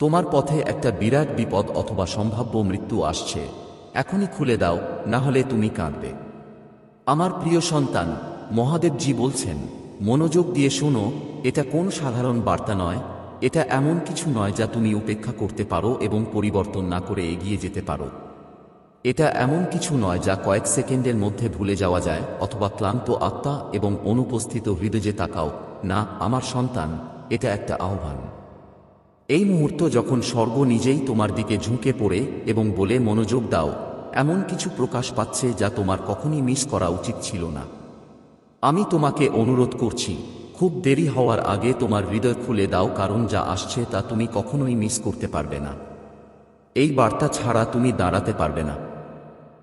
তোমার পথে একটা বিরাট বিপদ অথবা সম্ভাব্য মৃত্যু আসছে। এখনই খুলে দাও, না হলে তুমি কাঁদবে। আমার প্রিয় সন্তান, মহাদেবজি বলছেন, মনোযোগ দিয়ে শোনো, এটা কোন সাধারণ বার্তা নয়, এটা এমন কিছু নয় যা তুমি উপেক্ষা করতে পারো এবং পরিবর্তন না করে এগিয়ে যেতে পারো। এটা এমন কিছু নয় যা কয়েক সেকেন্ডের মধ্যে ভুলে যাওয়া যায় অথবা ক্লান্ত আত্মা এবং অনুপস্থিত হৃদয়ে তাকাও, না, আমার সন্তান, এটা একটা আহ্বান। এই মুহূর্ত যখন স্বর্গ নিজেই তোমার দিকে ঝুঁকে পড়ে এবং বলে, মনোযোগ দাও, এমন কিছু প্রকাশ পাচ্ছে যা তোমার কখনই মিস করা উচিত ছিল না। আমি তোমাকে অনুরোধ করছি, খুব দেরি হওয়ার আগে তোমার হৃদয় খুলে দাও, কারণ যা আসছে তা তুমি কখনোই মিস করতে পারবে না। এই বার্তা ছাড়া তুমি দাঁড়াতে পারবে না।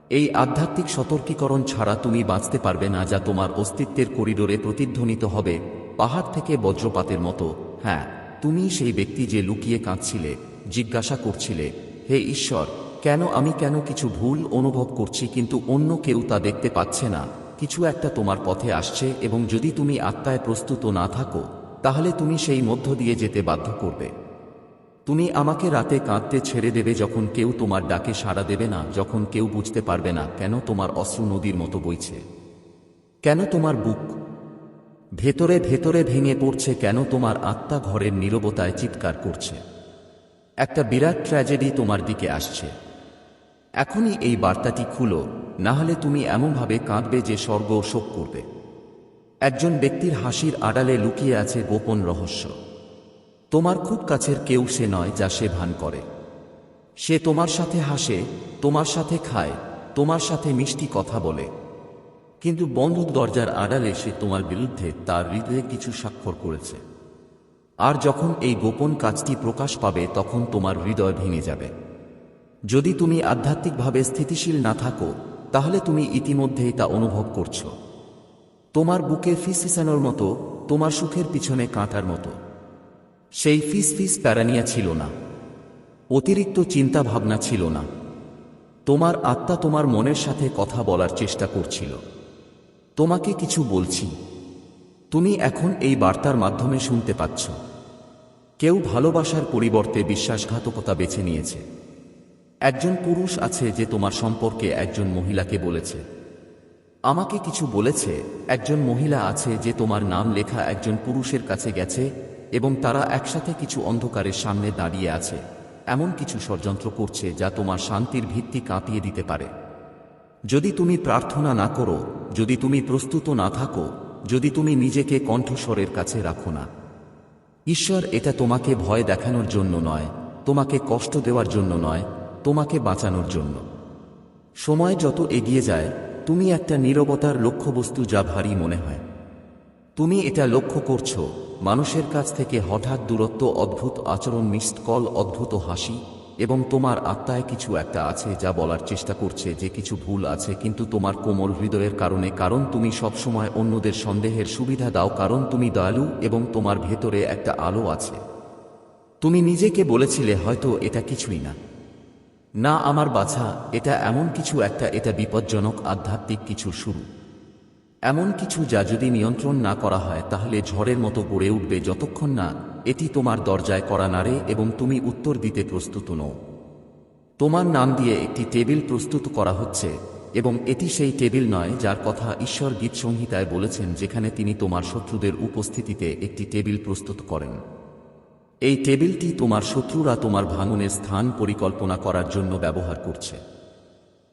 এই আধ্যাত্মিক সতর্কীকরণ ছাড়া তুমি বাঁচতে পারবে না, যা তোমার অস্তিত্বের করিডোরে প্রতিধ্বনিত হবে পাহাড় থেকে বজ্রপাতের মতো। হ্যাঁ তুমি সেই ব্যক্তি যে লুকিয়ে কাঁদছিলে, জিজ্ঞাসা করছিলে, হে ঈশ্বর, কেন আমি কেন কিছু ভুল অনুভব করছি কিন্তু অন্য কেউ তা দেখতে পাচ্ছে না? কিছু একটা তোমার পথে আসছে এবং যদি তুমি আত্মায় প্রস্তুত না থাকো, তাহলে তুমি সেই মধ্য দিয়ে যেতে বাধ্য করবে। তুমি আমাকে রাতে কাঁদতে ছেড়ে দেবে যখন কেউ তোমার ডাকে সাড়া দেবে না, যখন কেউ বুঝতে পারবে না কেন তোমার অশ্রু নদীর মতো বইছে। কেন তোমার বুক ভেতরে ভেতরে ভেঙে পড়ছে কেন তোমার আত্মা ঘরের নীরবতায় চিৎকার করছে। একটা বিরাট ট্র্যাজেডি তোমার দিকে আসছে। এখনই এই বার্তাটি খুলো, না হলে তুমি এমনভাবে কাঁদবে যে স্বর্গ শোক করবে। একজন ব্যক্তির হাসির আড়ালে লুকিয়ে আছে গোপন রহস্য। তোমার খুব কাছের কেউ সে নয় যা সে ভান করে। সে তোমার সাথে হাসে, তোমার সাথে খায়, তোমার সাথে মিষ্টি কথা বলে। কিন্তু বন্ধ দরজার আড়ালে সে তোমার বিরুদ্ধে তার হৃদয়ে কিছু স্বাক্ষর করেছে। আর যখন এই গোপন কাজটি প্রকাশ পাবে, তখন তোমার হৃদয় ভেঙে যাবে। যদি তুমি আধ্যাত্মিকভাবে স্থিতিশীল না থাকো, তাহলে তুমি ইতিমধ্যেই তা অনুভব করছ। তোমার বুকে ফিসফিসানোর মতো, তোমার সুখের পিছনে কাঁটার মতো। সেই ফিস ফিস প্যারানিয়া ছিল না। অতিরিক্ত চিন্তা ভাবনা ছিল না। তোমার আত্মা তোমার মনের সাথে কথা বলার চেষ্টা করছিল। তোমাকে কিছু বলছি। তুমি এখন এই বার্তার মাধ্যমে শুনতে পাচ্ছ। কেউ ভালোবাসার পরিবর্তে বিশ্বাসঘাতকতা বেছে নিয়েছে। একজন পুরুষ আছে যে তোমার সম্পর্কে একজন মহিলাকে বলেছে। আমাকে কিছু বলেছে, একজন মহিলা আছে যে তোমার নাম লেখা একজন পুরুষের কাছে গেছে এবং তারা একসাথে কিছু অন্ধকারের সামনে দাঁড়িয়ে আছে। এমন কিছু ষড়যন্ত্র করছে যা তোমার শান্তির ভিত্তি কাঁপিয়ে দিতে পারে। যদি তুমি প্রার্থনা না করো, যদি তুমি প্রস্তুত না থাকো, যদি তুমি নিজেকে কণ্ঠস্বরের কাছে রাখো না। ঈশ্বর এটা তোমাকে ভয় দেখানোর জন্য নয়, তোমাকে কষ্ট দেওয়ার জন্য নয়, তোমাকে বাঁচানোর জন্য। সময় যত এগিয়ে যায়, তুমি একটা নীরবতার লক্ষ্যবস্তু যা ভারী মনে হয়। তুমি এটা লক্ষ্য করছ, মানুষের কাছ থেকে হঠাৎ দূরত্ব, অদ্ভুত আচরণ মিসড কল অদ্ভুত হাসি এবং তোমার আত্মায় কিছু একটা আছে যা বলার চেষ্টা করছে যে কিছু ভুল আছে, কিন্তু তোমার কোমল হৃদয়ের কারণে, কারণ তুমি সবসময় অন্যদের সন্দেহের সুবিধা দাও, কারণ তুমি দয়ালু এবং তোমার ভেতরে একটা আলো আছে। তুমি নিজেকে বলেছিলে, হয়তো এটা কিছুই না। না, আমার বাছা, এটা এমন কিছু একটা, এটা বিপজ্জনক, আধ্যাত্মিক কিছু শুরু। এমন কিছু যা যদি নিয়ন্ত্রণ না করা হয়, তাহলে ঝড়ের মতো গড়ে উঠবে যতক্ষণ না এটি তোমার দরজায় করা নাড়ে এবং তুমি উত্তর দিতে প্রস্তুত নও। তোমার নাম দিয়ে একটি টেবিল প্রস্তুত করা হচ্ছে, এবং এটি সেই টেবিল নয় যার কথা ঈশ্বর গীত সংহিতায় বলেছেন যেখানে তিনি তোমার শত্রুদের উপস্থিতিতে একটি টেবিল প্রস্তুত করেন। এই টেবিলটি তোমার শত্রুরা তোমার ভাঙনের স্থান পরিকল্পনা করার জন্য ব্যবহার করছে।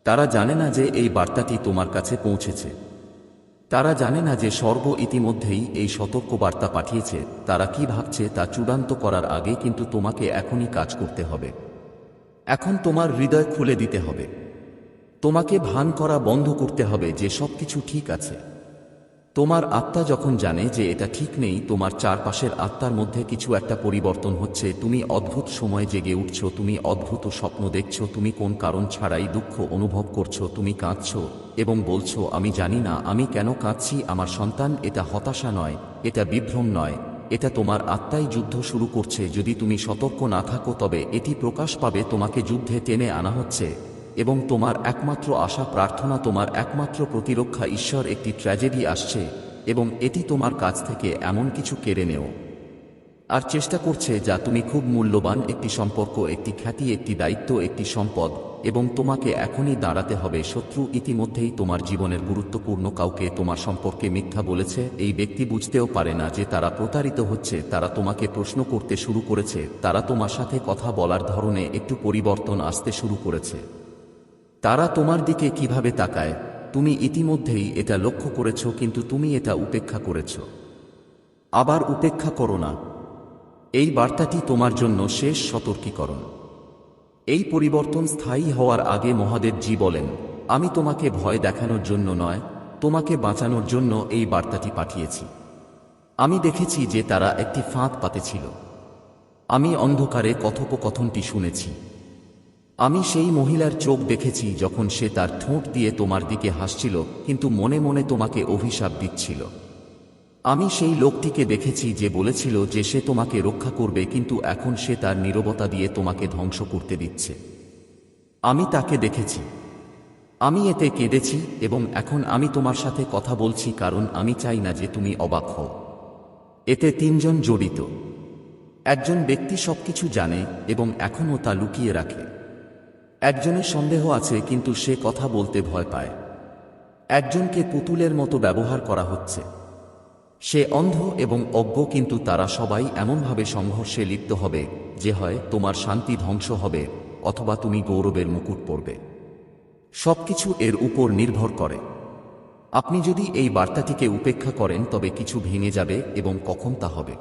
তারা জানে না যে এই বার্তাটি তোমার কাছে পৌঁছেছে। তারা জানে না যে স্বর্গ ইতিমধ্যেই এই সতর্ক বার্তা পাঠিয়েছে। তারা কি ভাবছে তা চূড়ান্ত করার আগে কিন্তু তোমাকে এখনই কাজ করতে হবে। এখন তোমার হৃদয় খুলে দিতে হবে। তোমাকে ভান করা বন্ধ করতে হবে যে সবকিছু ঠিক আছে। তোমার আত্মা যখন জানে যে এটা ঠিক নেই, তোমার চারপাশের আত্মার মধ্যে কিছু একটা পরিবর্তন হচ্ছে। তুমি অদ্ভুত সময় জেগে উঠছ, তুমি অদ্ভুত স্বপ্ন দেখছ, তুমি কোন কারণ ছাড়াই দুঃখ অনুভব করছ, তুমি কাঁদছ। এবং বলছো, আমি জানি না, আমি কেন কাঁদছি, আমার সন্তান এটা হতাশা নয়, এটা বিভ্রম নয়, এটা তোমার আত্মাই যুদ্ধ শুরু করছে, যদি তুমি সতর্ক না থাকো তবে এটি প্রকাশ পাবে, তোমাকে যুদ্ধে টেনে আনা হচ্ছে। এবং তোমার একমাত্র আশা, প্রার্থনা, তোমার একমাত্র প্রতিরক্ষা, ঈশ্বর একটি ট্র্যাজেডি আসছে, এবং এটি তোমার কাছ থেকে এমন কিছু কেড়ে নেও। আর চেষ্টা করছে যা তুমি খুব মূল্যবান একটি সম্পর্ক, একটি খ্যাতি, একটি দায়িত্ব, একটি সম্পদ, এবং তোমাকে এখনই দাঁড়াতে হবে। শত্রু ইতিমধ্যেই তোমার জীবনের গুরুত্বপূর্ণ কাউকে তোমার সম্পর্কে মিথ্যা বলেছে। এই ব্যক্তি বুঝতেও পারে না যে তারা প্রতারিত হচ্ছে। তারা তোমাকে প্রশ্ন করতে শুরু করেছে। তারা তোমার সাথে কথা বলার ধরনে একটু পরিবর্তন আসতে শুরু করেছে। তারা তোমার দিকে কীভাবে তাকায়? তুমি ইতিমধ্যেই এটা লক্ষ্য করেছ, কিন্তু তুমি এটা উপেক্ষা করেছ। আবার উপেক্ষা করো না। এই বার্তাটি তোমার জন্য শেষ সতর্কীকরণ। এই পরিবর্তন স্থায়ী হওয়ার আগে মহাদেব জি বলেন, আমি তোমাকে ভয় দেখানোর জন্য নয়, তোমাকে বাঁচানোর জন্য এই বার্তাটি পাঠিয়েছি। আমি দেখেছি যে তারা একটি ফাঁদ পাতেছিল আমি অন্ধকারে কথোপকথনটি শুনেছি। আমি সেই মহিলার চোখ দেখেছি যখন সে তার ঠোঁট দিয়ে তোমার দিকে হাসছিল, কিন্তু মনে মনে তোমাকে অভিশাপ দিচ্ছিল। আমি সেই লোকটিকে দেখেছি যে বলেছিল যে সে তোমাকে রক্ষা করবে, কিন্তু এখন সে তার নীরবতা দিয়ে তোমাকে ধ্বংস করতে দিচ্ছে। আমি তাকে দেখেছি। আমি এতে কেঁদেছি এবং এখন আমি তোমার সাথে কথা বলছি কারণ আমি চাই না যে তুমি অবাক হও। এতে তিনজন জড়িত। একজন ব্যক্তি সবকিছু জানে এবং এখনও তা লুকিয়ে রাখে। একজনের সন্দেহ আছে, কিন্তু সে কথা বলতে ভয় পায়। একজনকে পুতুলের মতো ব্যবহার করা হচ্ছে। সে অন্ধ এবং অজ্ঞ কিন্তু তারা সবাই এমনভাবে সংঘর্ষে লিপ্ত হবে যে হয় তোমার শান্তি ধ্বংস হবে অথবা তুমি গৌরবের মুকুট পড়বে সবকিছু এর উপর নির্ভর করে। আপনি যদি এই বার্তাটিকে উপেক্ষা করেন তবে কিছু ভেঙে যাবে এবং কখন তা হবে।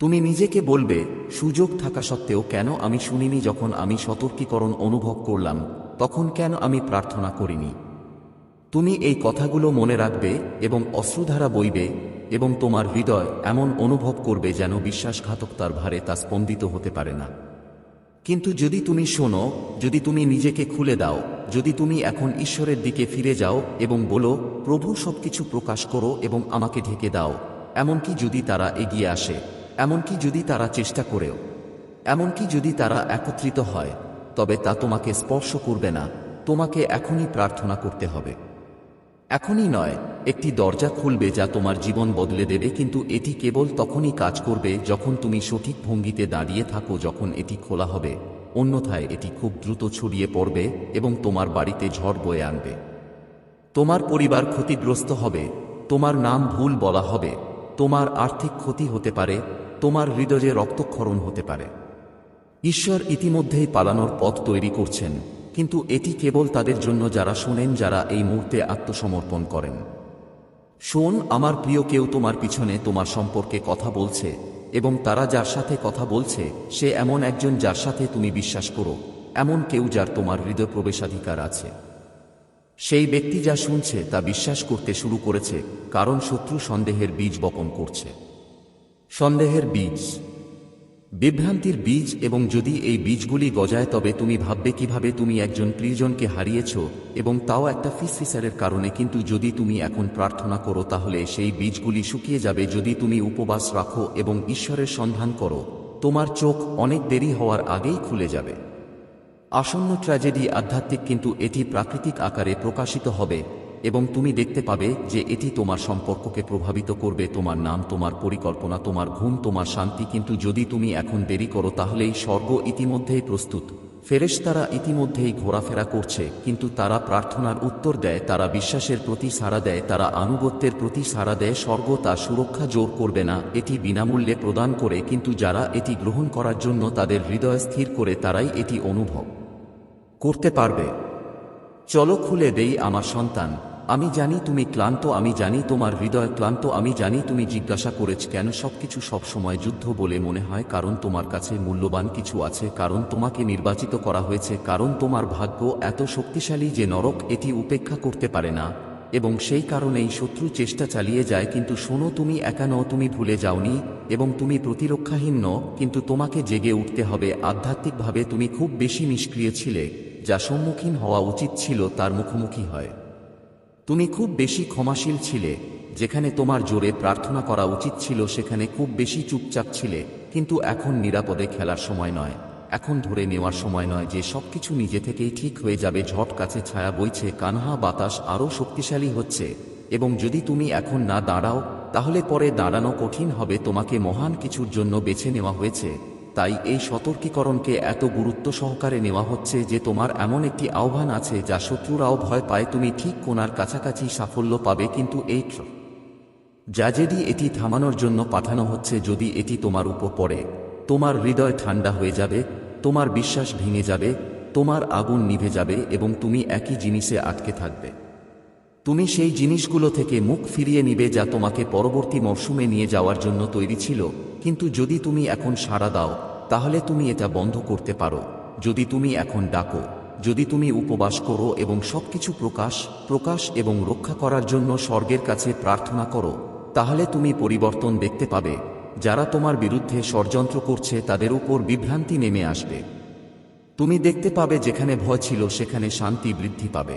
তুমি নিজেকে বলবে, সুযোগ থাকা সত্ত্বেও কেন আমি শুনিনি যখন আমি সতর্কীকরণ অনুভব করলাম, তখন কেন আমি প্রার্থনা করিনি? তুমি এই কথাগুলো মনে রাখবে এবং অশ্রুধারা বইবে এবং তোমার হৃদয় এমন অনুভব করবে যেন বিশ্বাসঘাতকতার ভারে তা স্পন্দিত হতে পারে না। কিন্তু যদি তুমি শোনো, যদি তুমি নিজেকে খুলে দাও, যদি তুমি এখন ঈশ্বরের দিকে ফিরে যাও এবং বলো, প্রভু, সবকিছু প্রকাশ করো এবং আমাকে ঢেকে দাও। এমনকি যদি তারা এগিয়ে আসে, এমনকি যদি তারা চেষ্টা করেও, এমনকি যদি তারা একত্রিত হয়, তবে তা তোমাকে স্পর্শ করবে না। তোমাকে এখনই প্রার্থনা করতে হবে। এখনই নয়, একটি দরজা খুলবে যা তোমার জীবন বদলে দেবে, কিন্তু এটি কেবল তখনই কাজ করবে যখন তুমি সঠিক ভঙ্গিতে দাঁড়িয়ে থাকো, যখন এটি খোলা হবে। অন্যথায় এটি খুব দ্রুত ছড়িয়ে পড়বে এবং তোমার বাড়িতে ঝড় বয়ে আনবে। তোমার পরিবার ক্ষতিগ্রস্ত হবে, তোমার নাম ভুল বলা হবে, তোমার আর্থিক ক্ষতি হতে পারে, তোমার হৃদয়ে রক্তক্ষরণ হতে পারে। ঈশ্বর ইতিমধ্যেই পালানোর পথ তৈরি করছেন। কিন্তু এটি কেবল তাদের জন্য যারা শোনেন যারা এই মুহূর্তে আত্মসমর্পণ করেন। শোন, আমার প্রিয় কেউ তোমার পিছনে তোমার সম্পর্কে কথা বলছে, এবং তারা যার সাথে কথা বলছে, সে এমন একজন যার সাথে তুমি বিশ্বাস করো, এমন কেউ যার তোমার হৃদয় প্রবেশাধিকার আছে। সেই ব্যক্তি যা শুনছে, তা বিশ্বাস করতে শুরু করেছে, কারণ শত্রু সন্দেহের বীজ বপন করছে। সন্দেহের বীজ। বিভ্রান্তির বীজ এবং যদি এই বীজগুলি গজায়, তবে তুমি ভাববে কীভাবে তুমি একজন প্রিয়জনকে হারিয়েছ এবং তাও একটা ফিসফিসারের কারণে। কিন্তু যদি তুমি এখন প্রার্থনা করো, তাহলে সেই বীজগুলি শুকিয়ে যাবে। যদি তুমি উপবাস রাখো এবং ঈশ্বরের সন্ধান করো, তোমার চোখ অনেক দেরি হওয়ার আগেই খুলে যাবে। আসন্ন ট্র্যাজেডি আধ্যাত্মিক, কিন্তু এটি প্রাকৃতিক আকারে প্রকাশিত হবে। এবং তুমি দেখতে পাবে যে এটি তোমার সম্পর্ককে প্রভাবিত করবে, তোমার নাম, তোমার পরিকল্পনা, তোমার ঘুম, তোমার শান্তি। কিন্তু যদি তুমি এখন দেরি করো, তাহলেই স্বর্গ ইতিমধ্যেই প্রস্তুত। ফেরেশতারা ইতিমধ্যেই ঘোরাফেরা করছে, কিন্তু তারা প্রার্থনার উত্তর দেয়, তারা বিশ্বাসের প্রতি সাড়া দেয়, তারা আনুগত্যের প্রতি সাড়া দেয়, স্বর্গ তা সুরক্ষা জোর করবে না। এটি বিনামূল্যে প্রদান করে, কিন্তু যারা এটি গ্রহণ করার জন্য তাদের হৃদয় স্থির করে, তারাই এটি অনুভব করতে পারবে। চলো খুলে দেই আমার সন্তান। আমি জানি তুমি ক্লান্ত, আমি জানি তোমার হৃদয় ক্লান্ত, আমি জানি তুমি জিজ্ঞাসা করেছ কেন সবকিছু সবসময় যুদ্ধ বলে মনে হয়, কারণ তোমার কাছে মূল্যবান কিছু আছে, কারণ তোমাকে নির্বাচিত করা হয়েছে, কারণ তোমার ভাগ্য এত শক্তিশালী যে নরক এটি উপেক্ষা করতে পারে না। এবং সেই কারণেই শত্রু চেষ্টা চালিয়ে যায়, কিন্তু শোনো তুমি একা নও, তুমি ভুলে যাওনি, এবং তুমি প্রতিরক্ষাহীন ন কিন্তু তোমাকে জেগে উঠতে হবে। আধ্যাত্মিকভাবে তুমি খুব বেশি নিষ্ক্রিয় ছিলে, যা সম্মুখীন হওয়া উচিত ছিল, তার মুখোমুখি হয়। তুমি খুব বেশি ক্ষমাশীল ছিলে, যেখানে তোমার জোরে প্রার্থনা করা উচিত ছিল সেখানে খুব বেশি চুপচাপ ছিলে, কিন্তু এখন নিরাপদে খেলার সময় নয়। এখন ধরে নেওয়ার সময় নয় যে সবকিছু নিজে থেকেই ঠিক হয়ে যাবে, ঝট কাছে ছায়া বইছে, কানহা বাতাস আরও শক্তিশালী হচ্ছে। এবং যদি তুমি এখন না দাঁড়াও, তাহলে পরে দাঁড়ানো কঠিন হবে, তোমাকে মহান কিছুর জন্য বেছে নেওয়া হয়েছে। তাই এই সতর্কীকরণকে এত গুরুত্ব সহকারে নেওয়া হচ্ছে যে তোমার এমন একটি আহ্বান আছে যা শত্রুরাও ভয় পায় তুমি ঠিক কোনার কাছাকাছি সাফল্য পাবে কিন্তু এই ট্র্যাজেডি এটি থামানোর জন্য পাঠানো হচ্ছে যদি এটি তোমার উপর পড়ে, তোমার হৃদয় ঠান্ডা হয়ে যাবে, তোমার বিশ্বাস ভেঙে যাবে, তোমার আগুন নিভে যাবে এবং তুমি একই জিনিসে আটকে থাকবে। তুমি সেই জিনিসগুলো থেকে মুখ ফিরিয়ে নিবে যা তোমাকে পরবর্তী মরশুমে নিয়ে যাওয়ার জন্য তৈরি ছিল। কিন্তু যদি তুমি এখন সাড়া দাও, তাহলে তুমি এটা বন্ধ করতে পারো। যদি তুমি এখন ডাকো, যদি তুমি উপবাস করো এবং সবকিছু প্রকাশ প্রকাশ এবং রক্ষা করার জন্য স্বর্গের কাছে প্রার্থনা করো, তাহলে তুমি পরিবর্তন দেখতে পাবে। যারা তোমার বিরুদ্ধে ষড়যন্ত্র করছে, তাদের উপর বিভ্রান্তি নেমে আসবে। তুমি দেখতে পাবে যেখানে ভয় ছিল, সেখানে শান্তি বৃদ্ধি পাবে।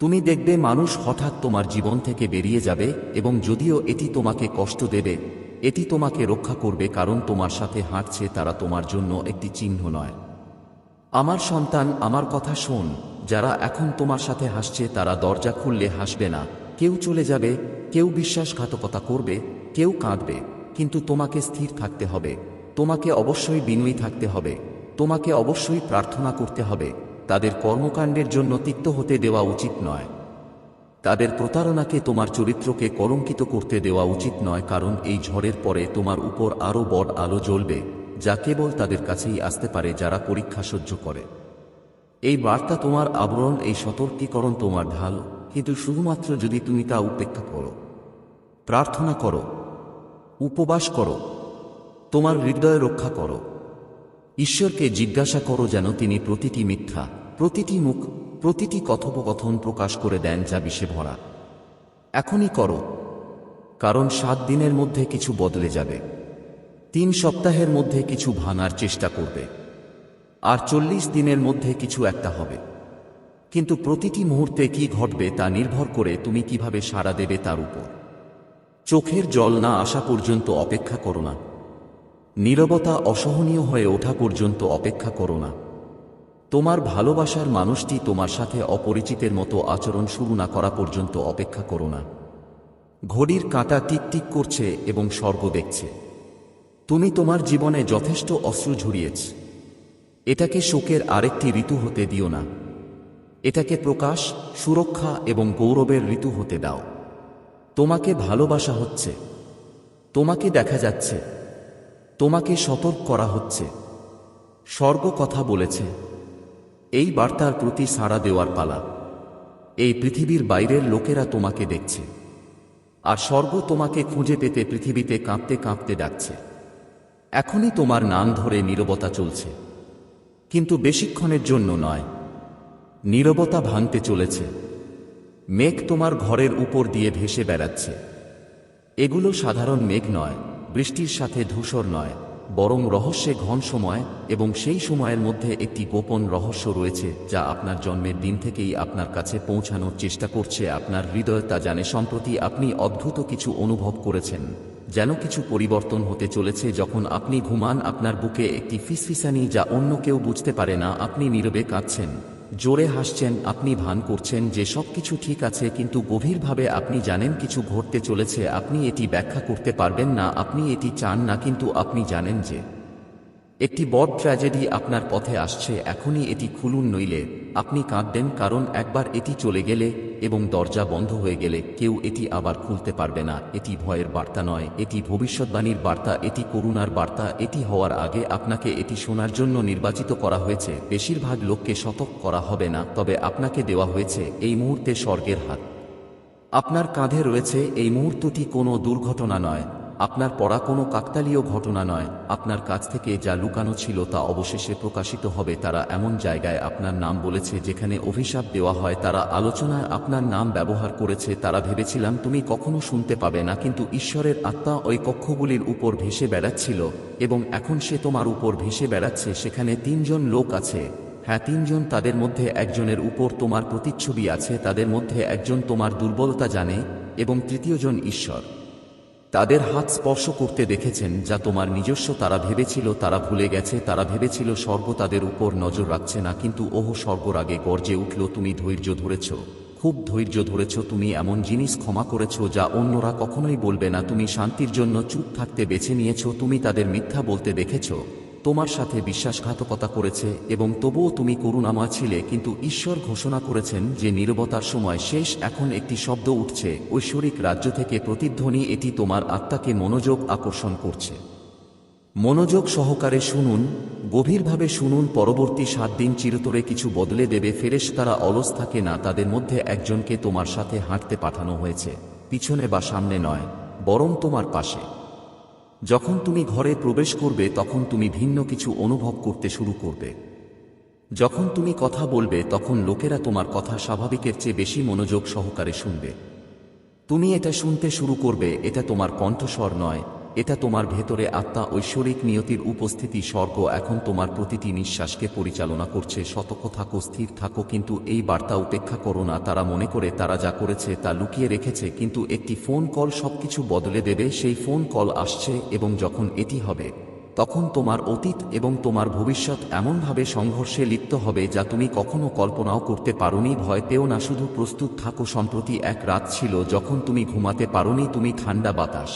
তুমি দেখবে মানুষ হঠাৎ তোমার জীবন থেকে বেরিয়ে যাবে এবং যদিও এটি তোমাকে কষ্ট দেবে এটি তোমাকে রক্ষা করবে কারণ তোমার সাথে হাঁটছে তারা তোমার জন্য একটি চিহ্ন নয়। আমার সন্তান, আমার কথা শোন। যারা এখন তোমার সাথে হাসছে তারা দরজা খুললে হাসবে না। কেউ চলে যাবে, কেউ বিশ্বাসঘাতকতা করবে, কেউ কাঁদবে। কিন্তু তোমাকে স্থির থাকতে হবে। তোমাকে অবশ্যই বিনয়ী থাকতে হবে। তোমাকে অবশ্যই প্রার্থনা করতে হবে। তাদের কর্মকাণ্ডের জন্য তিক্ত হতে দেওয়া উচিত নয়। তাদের প্রতারণাকে তোমার চরিত্রকে কলঙ্কিত করতে দেওয়া উচিত নয়, কারণ এই ঝড়ের পরে তোমার উপর আরও বড় আলো জ্বলবে, যা কেবল তাদের কাছেই আসতে পারে যারা পরীক্ষা সহ্য করে। এই বার্তা তোমার আবরণ, এই সতর্কীকরণ তোমার ঢাল, কিন্তু শুধুমাত্র যদি তুমি তা উপেক্ষা করো। প্রার্থনা করো। উপবাস করো। তোমার হৃদয় রক্ষা করো। ঈশ্বরকে জিজ্ঞাসা করো যেন তিনি প্রতিটি মিথ্যা, প্রতিটি মুখ প্রতিটি কথোপকথন প্রকাশ করে দেন যা বিষে ভরা। এখনই করো, কারণ সাত দিনের মধ্যে কিছু বদলে যাবে। তিন সপ্তাহের মধ্যে কিছু ভাঙার চেষ্টা করবে। আর চল্লিশ দিনের মধ্যে কিছু একটা হবে। কিন্তু প্রতিটি মুহূর্তে কি ঘটবে তা নির্ভর করে তুমি কীভাবে সাড়া দেবে তার উপর। চোখের জল না আসা পর্যন্ত অপেক্ষা করো না। নীরবতা অসহনীয় হয়ে ওঠা পর্যন্ত অপেক্ষা করো না। তোমার ভালোবাসার মানুষটি তোমার সাথে অপরিচিতের মতো আচরণ শুরু না করা পর্যন্ত অপেক্ষা করো না। ঘড়ির কাঁটা টিকটিক করছে এবং স্বর্গ দেখছে। তুমি তোমার জীবনে যথেষ্ট অশ্রু ঝরিয়েছ। এটাকে শোকের আরেকটি ঋতু হতে দিও না। এটাকে প্রকাশ, সুরক্ষা এবং গৌরবের ঋতু হতে দাও। তোমাকে ভালোবাসা হচ্ছে। তোমাকে দেখা যাচ্ছে। তোমাকে সতর্ক করা হচ্ছে। স্বর্গ কথা বলেছে। এই বার্তার প্রতি সাড়া দেওয়ার পালা। এই পৃথিবীর বাইরের লোকেরা তোমাকে দেখছে। আর স্বর্গ তোমাকে খুঁজে পেতে পৃথিবীতে কাঁপতে কাঁপতে ডাকছে। এখনই তোমার নাম ধরে নীরবতা চলছে। কিন্তু বেশিক্ষণের জন্য নয়। নীরবতা ভাঙতে চলেছে। মেঘ তোমার ঘরের উপর দিয়ে ভেসে বেড়াচ্ছে। এগুলো সাধারণ মেঘ নয়, বৃষ্টির সাথে ধূসর নয়। বরং রহস্যে ঘন সময় এবং সেই সময়ের মধ্যে একটি গোপন রহস্য রয়েছে যা আপনার জন্মের দিন থেকেই আপনার কাছে পৌঁছানোর চেষ্টা করছে আপনার হৃদয় তা জানে সম্প্রতি আপনি অদ্ভুত কিছু অনুভব করেছেন, যেন কিছু পরিবর্তন হতে চলেছে যখন আপনি ঘুমান আপনার বুকে একটি ফিসফিসানি যা অন্য কেউ বুঝতে পারে না, আপনি নীরবে কাঁদছেন। জোরে হাসছেন, আপনি ভান করছেন যে সব কিছু ঠিক আছে কিন্তু গভীরভাবে আপনি জানেন কিছু ঘটতে চলেছে, আপনি এটি ব্যাখ্যা করতে পারবেন না, আপনি এটি চান না কিন্তু আপনি জানেন যে একটি বড় ট্র্যাজেডি আপনার পথে আসছে, এখনই এটি খুলুন নইলে। আপনি কাঁদবেন কারণ একবার এটি চলে গেলে এবং দরজা বন্ধ হয়ে গেলে কেউ এটি আবার খুলতে পারবে না। এটি ভয়ের বার্তা নয়, এটি ভবিষ্যৎবাণীর বার্তা, এটি করুণার বার্তা, এটি হওয়ার আগে আপনাকে এটি শোনার জন্য নির্বাচিত করা হয়েছে। বেশিরভাগ লোককে সতর্ক করা হবে না, তবে আপনাকে দেওয়া হয়েছে, এই মুহূর্তে স্বর্গের হাত। আপনার কাঁধে রয়েছে, এই মুহূর্তটি কোনো দুর্ঘটনা নয়। আপনার পড়া কোনো কাকতালীয় ঘটনা নয়। আপনার কাছ থেকে যা লুকানো ছিল তা অবশেষে প্রকাশিত হবে। তারা এমন জায়গায় আপনার নাম বলেছে যেখানে অভিশাপ দেওয়া হয়। তারা আলোচনায় আপনার নাম ব্যবহার করেছে। তারা ভেবেছিলাম, তুমি কখনো শুনতে পাবে না, কিন্তু ঈশ্বরের আত্মা ওই কক্ষগুলির উপর ভেসে বেড়াচ্ছিল, এবং এখন সে তোমার উপর ভেসে বেড়াচ্ছে। সেখানে তিনজন লোক আছে। হ্যাঁ তিনজন তাদের মধ্যে একজনের উপর তোমার প্রতিচ্ছবি আছে। তাদের মধ্যে একজন তোমার দুর্বলতা জানে, এবং তৃতীয়জন ঈশ্বর। তাদের হাত স্পর্শ করতে দেখেছেন যা তোমার নিজস্ব, তারা ভেবেছিল, তারা ভুলে গেছে, তারা ভেবেছিল স্বর্গ তাদের উপর নজর রাখছে না, কিন্তু ওহ স্বর্গর আগে গর্জে উঠল, তুমি ধৈর্য ধরেছ, খুব ধৈর্য ধরেছ, তুমি এমন জিনিস ক্ষমা করেছ যা অন্যরা কখনোই বলবে না, তুমি শান্তির জন্য চুপ থাকতে বেছে নিয়েছ, তুমি তাদের মিথ্যা বলতে দেখেছ। তোমার সাথে বিশ্বাসঘাতকতা করেছে এবং তবুও তুমি করুণাময় ছিলে, কিন্তু ঈশ্বর ঘোষণা করেছেন যে নীরবতার সময় শেষ এখন একটি শব্দ উঠছে। ঐশ্বরিক রাজ্য থেকে প্রতিধ্বনি, এটি তোমার আত্মাকে মনোযোগ আকর্ষণ করছে। মনোযোগ সহকারে শুনুন, গভীরভাবে শুনুন, পরবর্তী সাত দিন চিরতরে কিছু বদলে দেবে, ফেরেশ তারা অলস থাকে না, তাদের মধ্যে একজনকে তোমার সাথে হাঁটতে পাঠানো হয়েছে, পিছনে বা সামনে নয়, বরং তোমার পাশে। যখন তুমি ঘরে প্রবেশ করবে, তখন তুমি ভিন্ন কিছু অনুভব করতে শুরু করবে। যখন তুমি কথা বলবে, তখন লোকেরা তোমার কথা স্বাভাবিকের চেয়ে বেশি মনোযোগ সহকারে শুনবে। তুমি এটা শুনতে শুরু করবে, এটা তোমার কণ্ঠস্বর নয় এটা তোমার ভেতরে আত্মা ঐশ্বরিক নিয়তির উপস্থিতি, স্বর্গ এখন তোমার প্রতিটি নিঃশ্বাসকে পরিচালনা করছে। সতর্ক থাকো, স্থির থাকো, কিন্তু এই বার্তা উপেক্ষা করো না। তারা মনে করে তারা যা করেছে তা লুকিয়ে রেখেছে, কিন্তু একটি ফোন কল সবকিছু বদলে দেবে। সেই ফোন কল আসছে এবং যখন এটি হবে, তখন তোমার অতীত এবং তোমার ভবিষ্যৎ এমনভাবে সংঘর্ষে লিপ্ত হবে যা তুমি কখনো কল্পনাও করতে পারোনি। ভয় পেও না, শুধু প্রস্তুত থাকো। সম্প্রতি এক রাত ছিল যখন তুমি ঘুমাতে পারোনি, তুমি ঠান্ডা বাতাস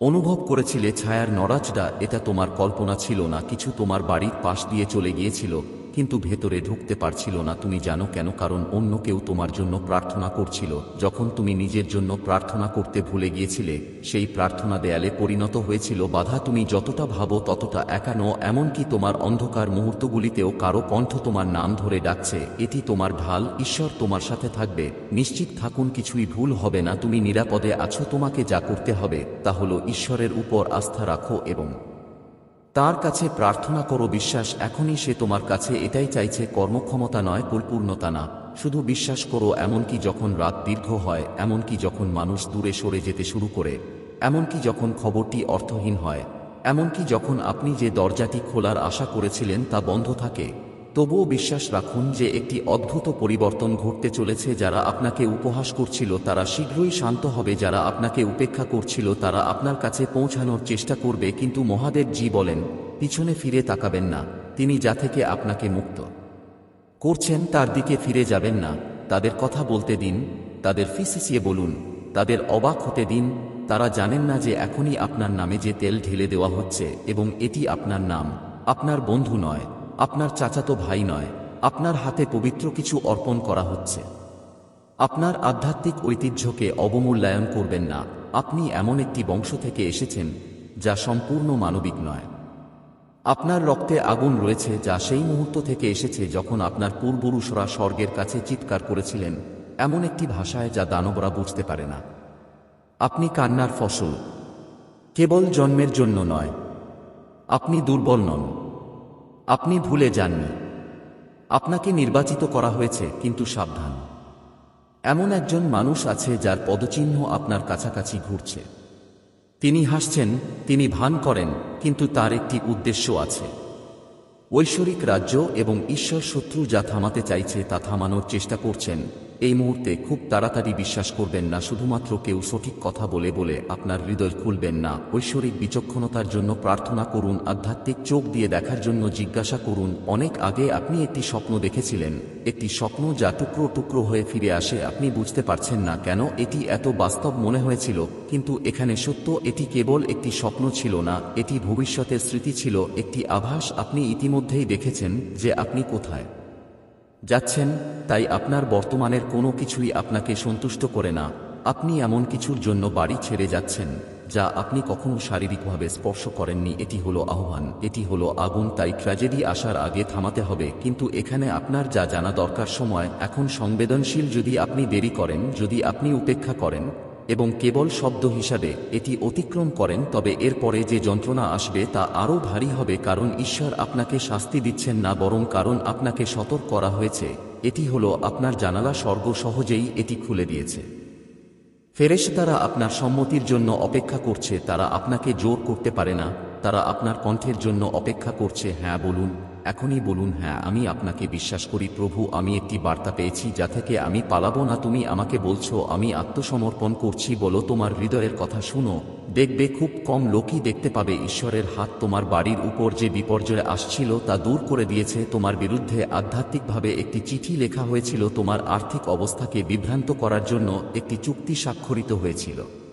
অনুভব করেছিলে ছায়ার নড়াচড়া, এটা তোমার কল্পনা ছিল না, কিছু তোমার বাড়ির পাশ দিয়ে চলে গিয়েছিল। কিন্তু ভেতরে ঢুকতে পারছিল না। তুমি জানো কেন? কারণ অন্য কেউ তোমার জন্য প্রার্থনা করছিল। যখন তুমি নিজের জন্য প্রার্থনা করতে ভুলে গিয়েছিলে, সেই প্রার্থনা দেয়ালে পরিণত হয়েছিল বাধা। তুমি যতটা ভাবো ততটা একা নো এমনকি তোমার অন্ধকার মুহূর্তগুলিতেও কারও কণ্ঠ তোমার নাম ধরে ডাকছে। এটি তোমার ঢাল, ঈশ্বর তোমার সাথে থাকবে। নিশ্চিত থাকুন, কিছুই ভুল হবে না। তুমি নিরাপদে আছো, তোমাকে যা করতে হবে তা হলো ঈশ্বরের উপর আস্থা রাখো এবং তার কাছে প্রার্থনা করো, বিশ্বাস, এখনই সে তোমার কাছে এটাই চাইছে, কর্মক্ষমতা নয়, পরিপূর্ণতা না। শুধু বিশ্বাস করো, এমনকি যখন রাত দীর্ঘ হয়, এমনকি যখন মানুষ দূরে সরে যেতে শুরু করে, এমনকি যখন খবরটি অর্থহীন হয়, এমনকি যখন আপনি যে দরজাটি খোলার আশা করেছিলেন তা বন্ধ থাকে। তবুও বিশ্বাস রাখুন যে একটি অদ্ভুত পরিবর্তন ঘটতে চলেছে যারা আপনাকে উপহাস করছিল, তারা শীঘ্রই শান্ত হবে। যারা আপনাকে উপেক্ষা করছিল, তারা আপনার কাছে পৌঁছানোর চেষ্টা করবে। কিন্তু মহাদেব জি বলেন, পিছনে ফিরে তাকাবেন না। তিনি যা থেকে আপনাকে মুক্ত করছেন, তার দিকে ফিরে যাবেন না। তাদের কথা বলতে দিন, তাদের ফিসিসিয়ে বলুন। তাদের অবাক হতে দিন, তারা জানেন না যে এখনই আপনার নামে যে তেল ঢেলে দেওয়া হচ্ছে এবং এটি আপনার নাম। আপনার বন্ধু নয়। আপনার চাচাতো ভাই নয়, আপনার হাতে পবিত্র কিছু অর্পণ করা হচ্ছে। আপনার আধ্যাত্মিক ঐতিহ্যকে অবমূল্যায়ন করবেন না, আপনি এমন একটি বংশ থেকে এসেছেন, যা সম্পূর্ণ মানবিক নয়। আপনার রক্তে আগুন রয়েছে, যা সেই মুহূর্ত থেকে এসেছে যখন আপনার পূর্বপুরুষরা স্বর্গের কাছে চিৎকার করেছিলেন, এমন একটি ভাষায় যা দানবরা বুঝতে পারে না। আপনি কান্নার ফসল। কেবল জন্মের জন্য নয়, আপনি দুর্বল নন। আপনি ভুলে যাননি। আপনাকে নির্বাচিত করা হয়েছে, কিন্তু সাবধান। এমন একজন মানুষ আছে যার পদচিহ্ন আপনার কাছাকাছি ঘুরছে। তিনি হাসছেন, তিনি ভান করেন, কিন্তু তার একটি উদ্দেশ্য আছে। ঐশ্বরিক রাজ্য এবং ঈশ্বর শত্রু যা থামাতে চাইছে তা থামানোর চেষ্টা করছেন। এই মুহূর্তে খুব তাড়াতাড়ি বিশ্বাস করবেন না, শুধুমাত্র কেউ সঠিক কথা বলে বলে আপনার হৃদয় খুলবেন না। ঐশ্বরিক বিচক্ষণতার জন্য প্রার্থনা করুন, আধ্যাত্মিক চোখ দিয়ে দেখার জন্য জিজ্ঞাসা করুন, অনেক আগে আপনি একটি স্বপ্ন দেখেছিলেন, একটি স্বপ্ন যা টুকরো টুকরো হয়ে ফিরে আসে, আপনি বুঝতে পারছেন না কেন এটি এত বাস্তব মনে হয়েছিল, কিন্তু এখানে সত্য, এটি কেবল একটি স্বপ্ন ছিল না, এটি ভবিষ্যতের স্মৃতি ছিল, একটি আভাস আপনি ইতিমধ্যেই দেখেছেন যে আপনি কোথায়। যাচ্ছেন, তাই আপনার বর্তমানের কোনো কিছুই আপনাকে সন্তুষ্ট করে না। আপনি এমন কিছুর জন্য বাড়ি ছেড়ে যাচ্ছেন, যা আপনি কখনো শারীরিকভাবে স্পর্শ করেননি। এটি হলো আহ্বান, এটি হলো আগুন, তাই ট্র্যাজেডি আসার আগে থামাতে হবে। কিন্তু এখানে আপনার যা জানা দরকার সময়, এখন সংবেদনশীল যদি আপনি দেরি করেন, যদি আপনি উপেক্ষা করেন এবং কেবল শব্দ হিসাবে এটি অতিক্রম করেন, তবে এরপরে যে যন্ত্রণা আসবে তা আরও ভারী হবে কারণ ঈশ্বর আপনাকে শাস্তি দিচ্ছেন না, বরং কারণ আপনাকে সতর্ক করা হয়েছে। এটি হলো আপনার জানালা স্বর্গ সহজেই এটি খুলে দিয়েছে। ফেরেশতারা আপনার সম্মতির জন্য অপেক্ষা করছে, তারা আপনাকে জোর করতে পারে না, তারা আপনার কণ্ঠের জন্য অপেক্ষা করছে হ্যাঁ বলুন। এখনই বলুন হ্যাঁ আমি আপনাকে বিশ্বাস করি প্রভু, আমি একটি বার্তা পেয়েছি যা থেকে আমি পালাবো না, তুমি আমাকে বলছো, আমি আত্মসমর্পণ করছি, বলো তোমার হৃদয়ের কথা শুনো। দেখবে খুব কম লোকই দেখতে পাবে ঈশ্বরের হাত তোমার বাড়ির উপর যে বিপর্যয় আসছিল তা দূর করে দিয়েছে, তোমার বিরুদ্ধে আধ্যাত্মিকভাবে একটি চিঠি লেখা হয়েছিল, তোমার আর্থিক অবস্থাকে বিভ্রান্ত করার জন্য একটি চুক্তি স্বাক্ষরিত হয়েছিল।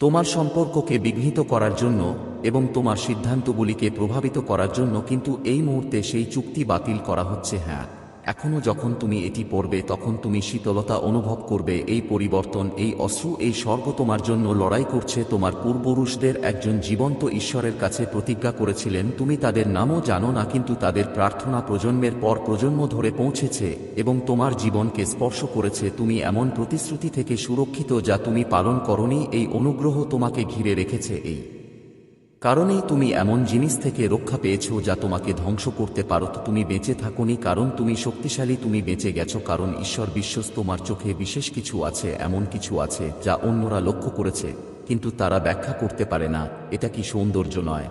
তোমার সম্পর্ককে বিঘ্নিত করার জন্য এবং তোমার সিদ্ধান্তগুলিকে প্রভাবিত করার জন্য কিন্তু এই মুহূর্তে সেই চুক্তি বাতিল করা হচ্ছে হ্যাঁ। এখনও যখন তুমি এটি পড়বে, তখন তুমি শীতলতা অনুভব করবে, এই পরিবর্তন, এই অশ্রু, এই স্বর্গ তোমার জন্য লড়াই করছে, তোমার পূর্বপুরুষদের একজন জীবন্ত ঈশ্বরের কাছে প্রতিজ্ঞা করেছিলেন, তুমি তাদের নামও জানো না, কিন্তু তাদের প্রার্থনা প্রজন্মের পর প্রজন্ম ধরে পৌঁছেছে, এবং তোমার জীবনকে স্পর্শ করেছে, তুমি এমন প্রতিশ্রুতি থেকে সুরক্ষিত যা তুমি পালন করনি, এই অনুগ্রহ তোমাকে ঘিরে রেখেছে, এই কারণেই তুমি এমন জিনিস থেকে রক্ষা পেয়েছ যা তোমাকে ধ্বংস করতে পারো। তুমি বেঁচে থাকোনি কারণ তুমি শক্তিশালী, তুমি বেঁচে গেছো কারণ ঈশ্বর বিশ্বস্ত। তোমার চোখে বিশেষ কিছু আছে, এমন কিছু আছে যা অন্যরা লক্ষ্য করেছে, কিন্তু তারা ব্যাখ্যা করতে পারে না। এটা কি সৌন্দর্য নয়?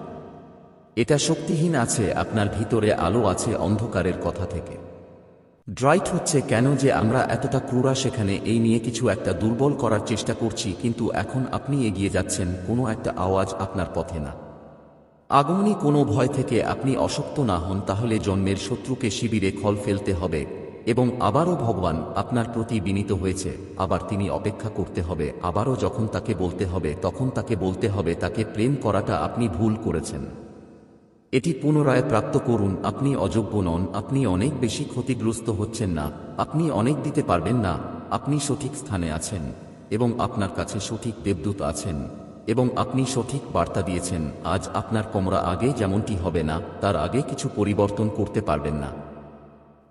এটা শক্তিহীন আছে, আপনার ভিতরে আলো আছে অন্ধকারের কথা থেকে। ড্রাইট হচ্ছে কেন যে আমরা এতটা ক্রুরা সেখানে এই নিয়ে কিছু একটা দুর্বল করার চেষ্টা করছি, কিন্তু এখন আপনি এগিয়ে যাচ্ছেন, কোনো একটা আওয়াজ আপনার পথে না। আগমনী কোনো ভয় থেকে আপনি অশক্ত না হন, তাহলে জন্মের শত্রুকে শিবিরে খল ফেলতে হবে এবং আবারও ভগবান আপনার প্রতি বিনীত হয়েছে, আবার তিনি অপেক্ষা করতে হবে, আবারও যখন তাকে বলতে হবে, তখন তাকে বলতে হবে, তাকে প্রেম করাটা আপনি ভুল করেছেন। এটি পুনরায় প্রাপ্ত করুন, আপনি অযোগ্য নন, আপনি অনেক বেশি ক্ষতিগ্রস্ত হচ্ছেন না, আপনি অনেক দিতে পারবেন না, আপনি সঠিক স্থানে আছেন, এবং আপনার কাছে সঠিক দেবদূত আছেন, এবং আপনি সঠিক বার্তা দিয়েছেন, আজ আপনার কমরা আগে যেমনটি হবে না, তার আগে কিছু পরিবর্তন করতে পারবেন না।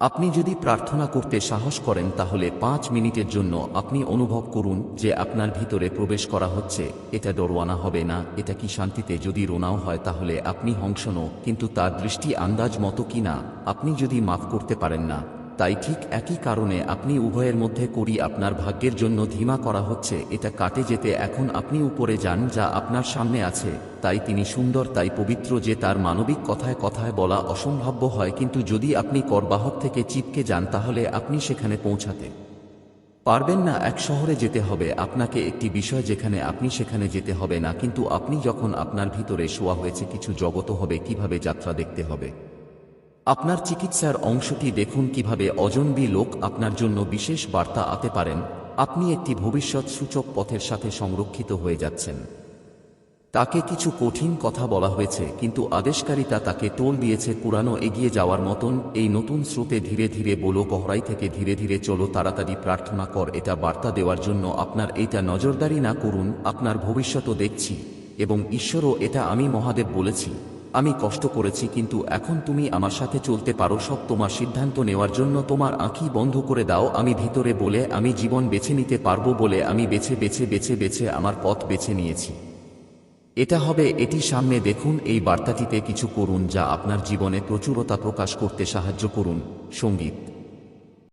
আপনি যদি প্রার্থনা করতে সাহস করেন তাহলে পাঁচ মিনিটের জন্য আপনি অনুভব করুন যে আপনার ভিতরে প্রবেশ করা হচ্ছে, এটা ডরওয়ানা হবে না, এটা কি শান্তিতে যদি রোনাও হয় তাহলে আপনি হংসনও কিন্তু তার দৃষ্টি আন্দাজ মতো কি না, আপনি যদি মাফ করতে পারেন না। তাই ঠিক একই কারণে আপনি উভয়ের মধ্যে করি আপনার ভাগ্যের জন্য ধীমা করা হচ্ছে, এটা কাটে যেতে এখন আপনি উপরে যান যা আপনার সামনে আছে। তাই তিনি সুন্দর, তাই পবিত্র যে তার মানবিক কথায় কথায় বলা অসম্ভাব্য হয়, কিন্তু যদি আপনি করবাহক থেকে চিপকে যান তাহলে আপনি সেখানে পৌঁছাতে পারবেন না। এক শহরে যেতে হবে, আপনাকে একটি বিষয় যেখানে আপনি সেখানে যেতে হবে না, কিন্তু আপনি যখন আপনার ভিতরে শোয়া হয়েছে, কিছু জগত হবে, কীভাবে যাত্রা দেখতে হবে? আপনার চিকিৎসার অংশটি দেখুন কীভাবে অজনবী লোক আপনার জন্য বিশেষ বার্তা আতে পারেন। আপনি একটি ভবিষ্যৎ সূচক পথের সাথে সংরক্ষিত হয়ে যাচ্ছেন। তাকে কিছু কঠিন কথা বলা হয়েছে, কিন্তু আদেশকারিতা তাকে টোল দিয়েছে, পুরানো এগিয়ে যাওয়ার মতন। এই নতুন স্রোতে ধীরে ধীরে বলো গহরাই থেকে ধীরে ধীরে চলো, তাড়াতাড়ি প্রার্থনা কর, এটা বার্তা দেওয়ার জন্য আপনার এইটা নজরদারি না করুন, আপনার ভবিষ্যৎও দেখছি, এবং ঈশ্বরও এটা আমি মহাদেব বলেছি। আমি কষ্ট করেছি কিন্তু এখন তুমি আমার সাথে চলতে পারো, সব তোমার সিদ্ধান্ত নেওয়ার জন্য তোমার আঁকি বন্ধ করে দাও, আমি ভিতরে বলে আমি জীবন বেছে নিতে পারব বলে আমি বেছে বেছে বেছে বেছে আমার পথ বেছে নিয়েছি। এটা হবে, এটি সামনে দেখুন, এই বার্তাটিতে কিছু করুন যা আপনার জীবনে প্রচুরতা প্রকাশ করতে সাহায্য করুন। সংগীত।